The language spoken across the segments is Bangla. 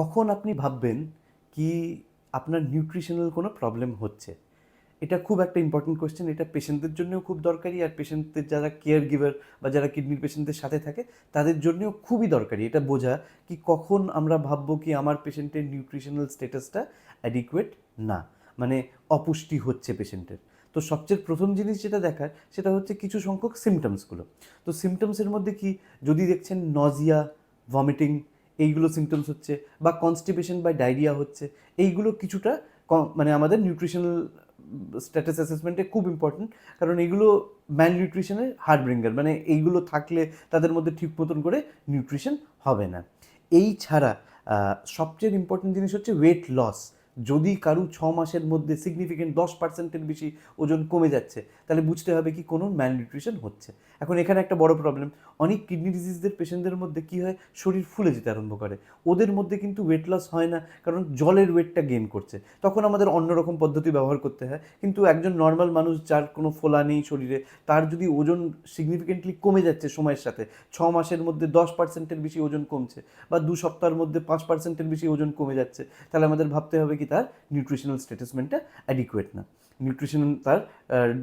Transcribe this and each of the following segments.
কখন আপনি ভাববেন কি আপনার নিউট্রিশনাল কোনো প্রবলেম হচ্ছে? এটা খুব একটা ইম্পর্টেন্ট কোয়েশ্চেন এটা পেশেন্টদের জন্যও খুব দরকারি আর পেশেন্টদের যারা কেয়ার গিভার বা যারা কিডনির পেশেন্টদের সাথে থাকে, তাদের জন্যও খুবই দরকারি। এটা বোঝা কি কখন আমরা ভাববো কি আমার পেশেন্টের নিউট্রিশনাল স্ট্যাটাসটা অ্যাডিকুয়েট না। মানে অপুষ্টি হচ্ছে পেশেন্টের তো সবচেয়ে প্রথম জিনিস যেটা দেখার, সেটা হচ্ছে কিছু সংখ্যক সিমটমসগুলো তো সিমটমসের মধ্যে কি? যদি দেখছেন নজিয়া ভমিটিং এইগুলো সিমটমস হচ্ছে বা কনস্টিপেশন বা ডায়রিয়া হচ্ছে, এইগুলো কিছুটা মানে আমাদের নিউট্রিশনাল স্ট্যাটাস অ্যাসেসমেন্টে খুব ইম্পর্টেন্ট কারণ এইগুলো ম্যান নিউট্রিশনের হার্ড ব্রিঙ্গার মানে এইগুলো থাকলে তাদের মধ্যে ঠিক মতন করে নিউট্রিশন হবে না। এই ছাড়া সবচেয়ে ইম্পর্টেন্ট জিনিস হচ্ছে ওয়েট লস যদি কারু ছ মাসের মধ্যে সিগনিফিকেন্ট দশ পার্সেন্টের বেশি ওজন কমে যাচ্ছে, তাহলে বুঝতে হবে কি কোনো ম্যাল নিউট্রিশন হচ্ছে। এখন এখানে একটা বড় প্রবলেম অনেক কিডনি ডিজিজদের পেশেন্টদের মধ্যে কী হয়? শরীর ফুলে যেতে আরম্ভ করে। ওদের মধ্যে কিন্তু ওয়েট লস হয় না, কারণ জলের ওয়েটটা গেইন করছে। তখন আমাদের অন্যরকম পদ্ধতি ব্যবহার করতে হয়, কিন্তু একজন নর্মাল মানুষ যার কোনো ফোলা নেই শরীরে, তার যদি ওজন সিগনিফিকেন্টলি কমে যাচ্ছে সময়ের সাথে, ছ মাসের মধ্যে দশ পার্সেন্টের বেশি ওজন কমছে বা দু সপ্তাহের মধ্যে পাঁচ পার্সেন্টের বেশি ওজন কমে যাচ্ছে, তাহলে আমাদের ভাবতে হবে কি তার নিউট্রিশনাল স্ট্যাটাসমেন্টটা অ্যাডিকুয়েট না। নিউট্রিশনাল তার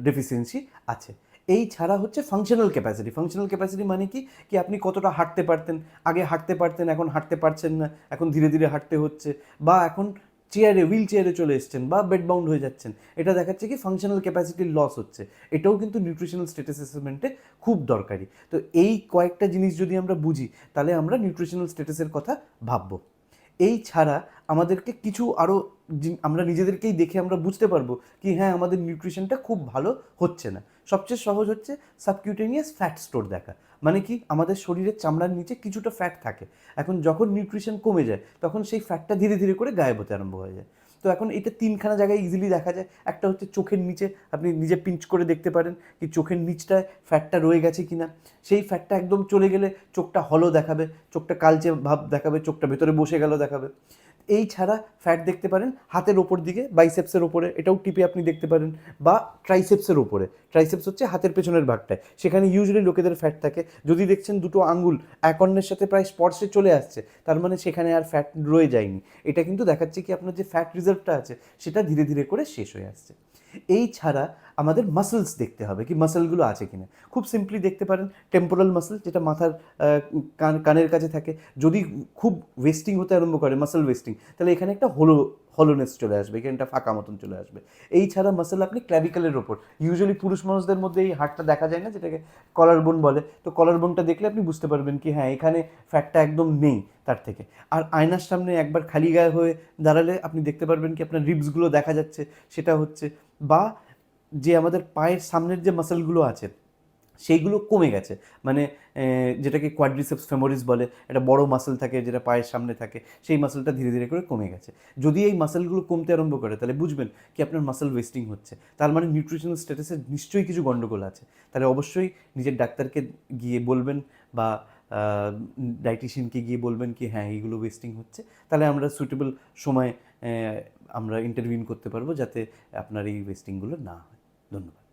ডেফিসিয়েন্সি আছে। এই ছাড়া হচ্ছে ফাংশনাল ক্যাপাসিটি ফাংশনাল ক্যাপাসিটি মানে কি? কি আপনি কতটা হাঁটতে পারতেন? আগে হাঁটতে পারতেন, এখন হাঁটতে পারছেন না, এখন ধীরে ধীরে হাঁটতে হচ্ছে বা এখন চেয়ারে হুইল চেয়ারে চলে এসছেন বা বেড বাউন্ড হয়ে যাচ্ছেন। এটা দেখাচ্ছে কি ফাংশনাল ক্যাপাসিটির লস হচ্ছে। এটাও কিন্তু নিউট্রিশনাল স্ট্যাটাস অ্যাসেসমেন্টে খুব দরকারি। তো এই কয়েকটা জিনিস যদি আমরা বুঝি, তাহলে আমরা নিউট্রিশনাল স্ট্যাটাসের কথা ভাববো। এই ছাড়া আমাদেরকে কিছু আরও আমরা নিজেদেরকেই দেখে আমরা বুঝতে পারব কি হ্যাঁ আমাদের নিউট্রিশনটা খুব ভালো হচ্ছে না। সবচেয়ে সহজ হচ্ছে সাবকিউটেনিয়াস ফ্যাট স্টোর দেখা। মানে কি, আমাদের শরীরের চামড়ার নিচে কিছুটা ফ্যাট থাকে। এখন যখন নিউট্রিশন কমে যায়, তখন সেই ফ্যাটটা ধীরে ধীরে করে গায়েব হতে আরম্ভ হয়ে যায়। তো এখন এটা তিনখানা জায়গায় ইজিলি দেখা যায়। একটা হচ্ছে চোখের নিচে, আপনি নিজে পিঞ্চ করে দেখতে পারেন কি চোখের নিচটায় ফ্যাটটা রয়ে গেছে কি না সেই ফ্যাটটা একদম চলে গেলে চোখটা হলো দেখাবে, চোখটা কালচে ভাব দেখাবে, চোখটা ভেতরে বসে গেল দেখাবে। এই ছাড়া ফ্যাট দেখতে পারেন, হাতের ওপর দিকে বাইসেপসের ওপরে এটাও টিপে আপনি দেখতে পারেন, বা ট্রাইসেপসের ওপরে ট্রাইসেপস হচ্ছে হাতের পেছনের ভাগটায়। সেখানে ইউজুয়ালি লোকেদের ফ্যাট থাকে। যদি দেখছেন দুটো আঙ্গুল এক অন্যের সাথে প্রায় স্পর্শে চলে আসছে, তার মানে সেখানে আর ফ্যাট রয়ে যায়নি। এটা কিন্তু দেখাচ্ছে কি আপনার যে ফ্যাট রিজার্ভটা আছে, সেটা ধীরে ধীরে করে শেষ হয়ে আসছে। এই ছাড়া আমাদের মাসেলস দেখতে হবে কি মাসেলগুলো আছে কিনা। খুব সিম্পলি দেখতে পারেন টেম্পোরাল মাসেল যেটা মাথার কান, কানের কাছে থাকে, যদি খুব ওয়েস্টিং হতে আরম্ভ করে মাসেল ওয়েস্টিং তাহলে এখানে একটা হলো হলোনেস চলে আসবে এখানটা ফাঁকা মতন চলে আসবে। এই ছাড়া মাসেল আপনি ক্ল্যাভিক্যালের ওপর ইউজুয়ালি পুরুষ মানুষদের মধ্যে এই হাড়টা দেখা যায় না, যেটাকে কলার বোন বলে। তো কলার বোনটা দেখলে আপনি বুঝতে পারবেন কি হ্যাঁ এখানে ফ্যাটটা একদম নেই তার থেকে। আর আয়নার সামনে একবার খালি গায়ে হয়ে দাঁড়ালে আপনি দেখতে পারবেন কি, আপনার রিবসগুলো দেখা যাচ্ছে, সেটা হচ্ছে। বা যে আমাদের পায়ের সামনের যে মাসেলগুলো আছে, সেইগুলো কমে গেছে। মানে যেটাকে কোয়াড্রিসেপস ফেমোরিস বলে, একটা বড় মাসেল থাকে যেটা পায়ের সামনে থাকে, সেই মাসেলটা ধীরে ধীরে করে কমে গেছে। যদি এই মাসেলগুলো কমতে আরম্ভ করে, তাহলে বুঝবেন কি আপনার মাসেল ওয়েস্টিং হচ্ছে। তার মানে নিউট্রিশনাল স্ট্যাটাসের নিশ্চয়ই কিছু গণ্ডগোল আছে। তাহলে অবশ্যই নিজের ডাক্তারকে গিয়ে বলবেন বা ডাইটিশিয়ানকে গিয়ে বলবেন কি হ্যাঁ এইগুলো ওয়েস্টিং হচ্ছে। তাহলে আমরা সুইটেবল সময় আমরা ইন্টারভিউ করতে পারব যাতে আপনার এই ওয়েস্টিংগুলো না হয়। ধন্যবাদ।